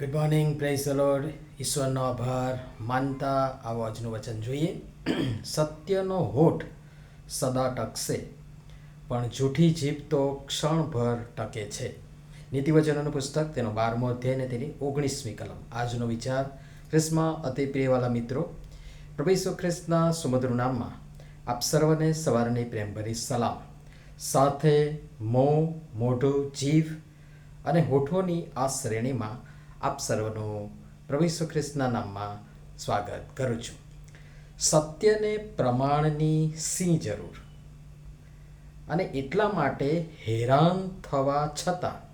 Good morning praise the Lord ઈશ્વરનો આભાર. માનતા આવો આજનું વચન જોઈએ. સત્યનો હોઠ સદા ટકશે, પણ જૂઠી જીભ તો ક્ષણભર ટકે છે. નીતિવચનોનું પુસ્તક, તેનો બારમો અધ્યાય અને તેની ઓગણીસમી કલમ. આજનો વિચાર ખ્રિસ્તમાં અતિ પ્રિયવાલા મિત્રો, પ્રભુ ઈસુ ખ્રિસ્તના સુમધુર નામમાં આપ સર્વને સવારની પ્રેમભરી સલામ. સાથે મોં, મોઢું, જીભ અને હોઠોની આ શ્રેણીમાં આપ સર્વનું પ્રભુ ખ્રિસ્તના નામમાં સ્વાગત કરું છું. સત્યને પ્રમાણની સી જરૂર. અને એટલા માટે હેરાન થવા છતાં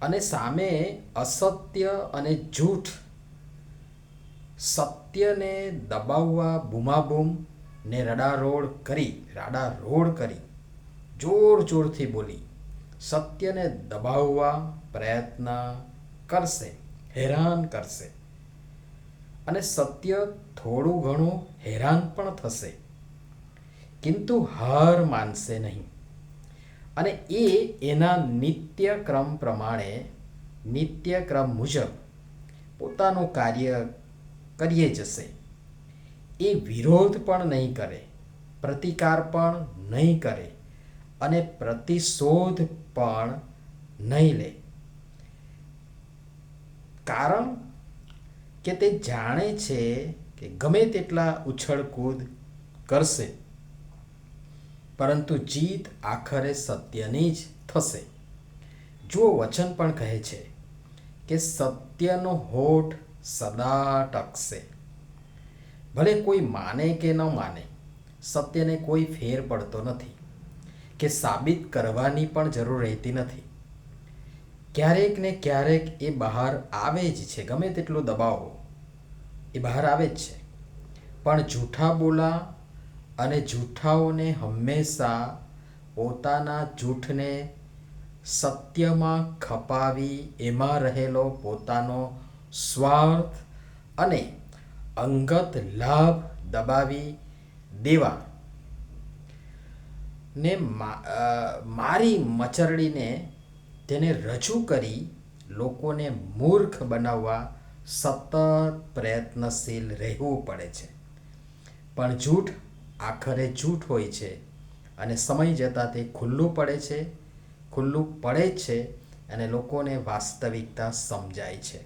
અને સામે અસત્ય અને જૂઠ સત્યને દબાવવા બૂમાબૂમ ને રડારોડ કરી, રાડારોડ કરી, જોર જોરથી બોલી, સત્યને દબાવવા પ્રયત્ન કરશે, હેરાન કરશે. અને સત્ય થોડું ઘણું હેરાન પણ થશે. કિંતુ હાર માનશે નહીં. અને એ એના નિત્યક્રમ પ્રમાણે, નિત્યક્રમ મુજબ પોતાનું કાર્ય કરીએ જશે. એ વિરોધ પણ નહીં કરે, પ્રતિકાર પણ નહીં કરે અને પ્રતિશોધ પણ નહીં લે. કારણ કે તે જાણે છે કે ગમે તેટલા ઉછળકૂદ કરશે. પરંતુ જીત આખરે સત્યની જ થશે. જુઓ વચન પણ કહે છે કે સત્યનો હોઠ સદા ટકશે. ભલે કોઈ માને કે ન માને, સત્યને કોઈ ફેર પડતો નથી, કે સાબિત કરવાની પણ જરૂર રહેતી નથી. ક્યારેક ને ક્યારેક એ બહાર આવે જ છે. ગમે તેટલો દબાવો, એ બહાર આવે જ છે. પણ જૂઠા બોલા અને જૂઠાઓને હંમેશા પોતાના જૂઠને સત્યમાં ખપાવી, એમાં રહેલો પોતાનો સ્વાર્થ અને અંગત લાભ દબાવી દેવા. ને મારી મચરડીને તેને રજૂ કરી લોકોને મૂર્ખ બનાવવા સતત પ્રયત્નશીલ રહેવું પડે છે. પણ જૂઠ આખરે જૂઠ હોય છે અને સમય જતાં તે ખુલ્લું પડે છે, ખુલ્લું પડે જ છે અને લોકોને વાસ્તવિકતા સમજાય છે.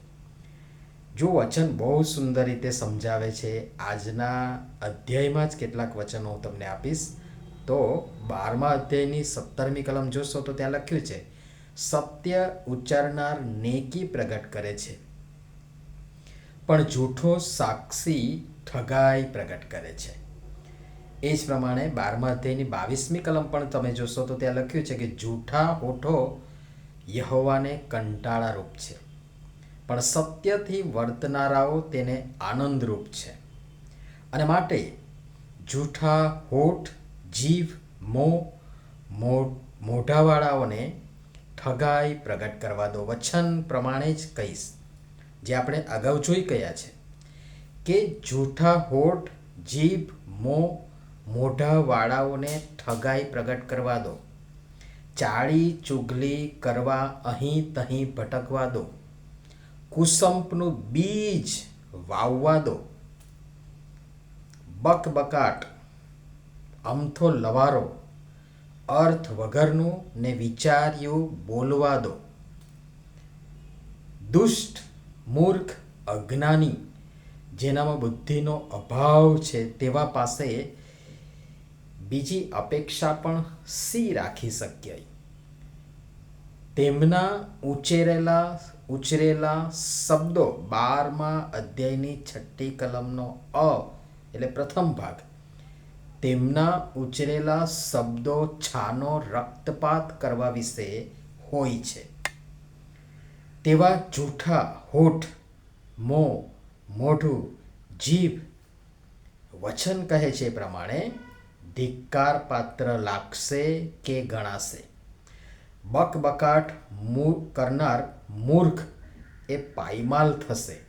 જો વચન બહુ સુંદર રીતે સમજાવે છે, આજના અધ્યાયમાં જ કેટલાક વચનો હું તમને આપીશ. તો બારમા અધ્યાયની સત્તરમી કલમ જોશો તો ત્યાં લખ્યું છે સત્ય ઉચ્ચારનાર નેકી પ્રગટ કરે છે. પણ જૂઠો સાક્ષી ઠગાઈ પ્રગટ કરે છે. એ જ પ્રમાણે બારમા અધ્યાયની બાવીસમી કલમ પણ તમે જોશો તો ત્યાં લખ્યું છે કે જૂઠા હોઠો યહોવાને કંટાળારૂપ છે. પણ સત્યથી વર્તનારાઓ તેને આનંદરૂપ છે. અને માટે જૂઠા હોઠ, જીભ, મોં મોઢાવાળાઓને ઠગાઈ પ્રગટ કરવા દો. વચન પ્રમાણે જ કહીશ. જે આપણે અગાઉ જોઈ ગયા છે કે જૂઠા હોઠ, જીભ, મો મોઢાવાળાઓને ઠગાઈ પ્રગટ કરવા દો. ચાળી ચુગલી કરવા અહીં તહીં ભટકવા દો. કુસંપનું બીજ વાવવા દો. બકબકાટ, અમથો લવારો અર્થ વગરનું ને વિચાર્યું બોલવા દો. દુષ્ટ, મૂર્ખ, અજ્ઞાની જેનામાં બુદ્ધિનો અભાવ છે તેવા પાસે બીજી અપેક્ષા પણ સી રાખી શક્ય? તેમના ઉચેરેલા ઉચરેલા શબ્દો બારમા અધ્યાયની છઠ્ઠી કલમનો અ એટલે પ્રથમ ભાગ. તેમના ઉચરેલા શબ્દો છાનો રક્તપાત કરવા વિશે હોય છે. તેવા જૂઠા હોઠ, મો, મોઢું, જીભ વચન કહે છે પ્રમાણે ધિક્કાર પાત્ર લાગશે કે ગણાશે. બકબકાટ કરનાર મૂર્ખ એ પાયમાલ થશે.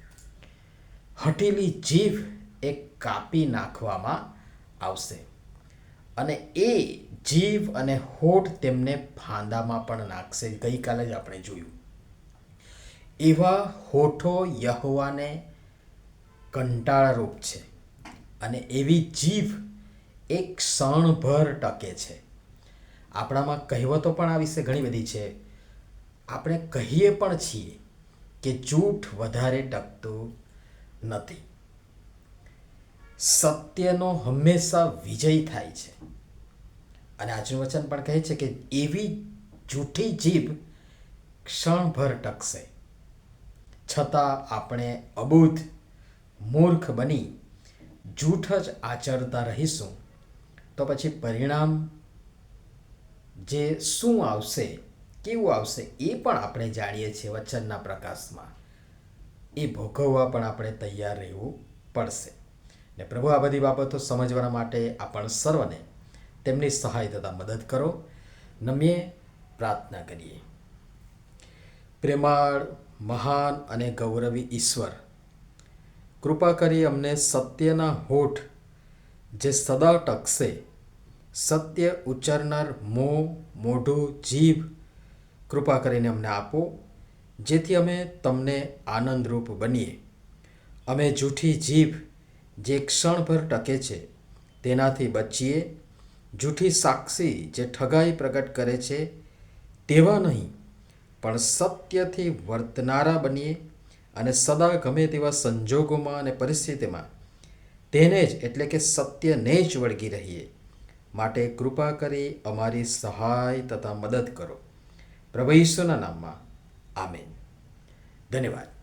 હટેલી જીભ એ કાપી નાખવામાં આવશે. અને એ જીભ અને હોઠ તેમને ફાંદામાં પણ નાખશે. ગઈકાલે જ આપણે જોયું. એવા હોઠો યહોવાને કંટાળારૂપ છે અને એવી જીભ એક ક્ષણભર ટકે છે. આપણામાં કહેવતો પણ આ વિશે ઘણી બધી છે. આપણે કહીએ પણ છીએ કે જૂઠ વધારે ટકતું નથી. સત્યનો હંમેશા વિજય થાય છે. અને આજનું વચન પણ કહે છે કે એવી જૂઠી જીભ ક્ષણભર ટકશે. છતાં આપણે અબૂધ મૂર્ખ બની, જૂઠ જ આચરતા રહીશું. તો પછી પરિણામ જે શું આવશે, કેવું આવશે, એ પણ આપણે જાણીએ છીએ વચનના પ્રકાશમાં. એ ભોગવવા પણ આપણે તૈયાર રહેવું પડશે. ને પ્રભુ આ બધી બાબતો સમજવા માટે આપણ સર્વને તેમની સહાય તથા મદદ કરો. નમ્યે પ્રાર્થના કરીએ. પ્રેમાળ, મહાન અને ગૌરવી ઈશ્વર, કૃપા કરી અમને સત્યના હોઠ, જે સદા ટકશે, સત્ય ઉચ્ચારનાર મોં, મોઢું, જીભ, કૃપા કરીને અમને આપો, જેથી અમે તમને આનંદરૂપ બનીએ. અમે જૂઠી જીભ જે ક્ષણભર ટકે છે, તેનાથી બચીએ. જૂઠી સાક્ષી જે ઠગાઈ પ્રગટ કરે છે, તેવા નહીં, પણ સત્યથી વર્તનારા બનીએ અને સદા ગમે તેવા સંજોગોમાં અને પરિસ્થિતિમાં તેને જ એટલે કે સત્યને જ વળગી રહીએ. માટે કૃપા કરી અમારી સહાય તથા મદદ કરો. પ્રભુ ઈશ્વરના નામમાં. આમેન. ધન્યવાદ.